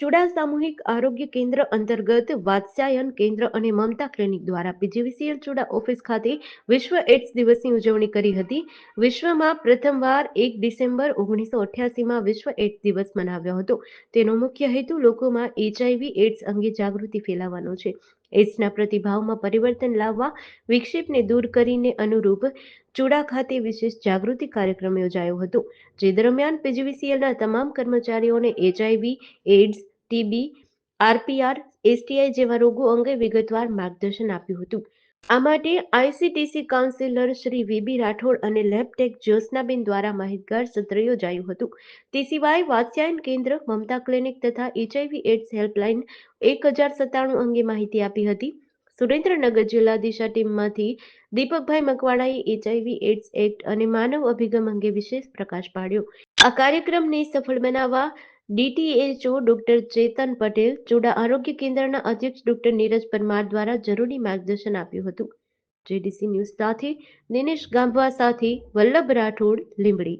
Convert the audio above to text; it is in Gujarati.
ચુડા સામૂહિક આરોગ્ય કેન્દ્ર અંતર્ગત વાત્સ્યાયન કેન્દ્ર અને મમતા ક્લિનિક દ્વારા પીજીવીસીએલ ચુડા ઓફિસ ખાતે વિશ્વ એડ્સ દિવસની ઉજવણી કરી હતી. વિશ્વમાં પ્રથમવાર એક ડિસેમ્બર ઓગણીસો અઠ્યાસીમાં વિશ્વ એડ્સ દિવસ મનાવ્યો હતો. તેનો મુખ્ય હેતુ લોકોમાં એચઆઈવી એડ્સ અંગે જાગૃતિ ફેલાવવાનો છે. એડ્સના પ્રતિભાવમાં પરિવર્તન લાવવા વિક્ષેપને દૂર કરીને અનુરૂપ ચુડા ખાતે વિશેષ જાગૃતિ કાર્યક્રમ યોજાયો હતો, જે દરમિયાન પીજીવીસીએલના તમામ કર્મચારીઓને HIV AIDS TB, RPR, STI જેવા રોગો અંગે વિગતવાર માર્ગદર્શન આપ્યું હતું. આ માટે ICTC counsellor Shri VB Rathod અને લેબટેક જ્યોત્સનાબેન દ્વારા માહિતગાર સત્ર યોજાયું હતું. તે સિવાય વાત્સ્યાયન કેન્દ્ર, મમતા ક્લિનિક તથા એચઆઈવી એડ્સ હેલ્પલાઇન એક હજાર સત્તાણું અંગે માહિતી આપી હતી. સુરેન્દ્રનગર જિલ્લા દિશા ટીમમાંથી દીપકભાઈ મકવાણાએ એચઆઈવી એડ્સ એક્ટ અને માનવ અભિગમ અંગે વિશેષ પ્રકાશ પાડ્યો. આ કાર્યક્રમને સફળ બનાવવા ડીટીએચઓ ડોક્ટર ચેતન પટેલ ચુડા આરોગ્ય કેન્દ્રના અધ્યક્ષ ડોક્ટર નીરજ પરમાર દ્વારા જરૂરી માર્ગદર્શન આપ્યું હતું. જેડીસી ન્યૂઝ સાથે દિનેશ ગાંભવા સાથે વલ્લભ રાઠોડ, લીંબડી.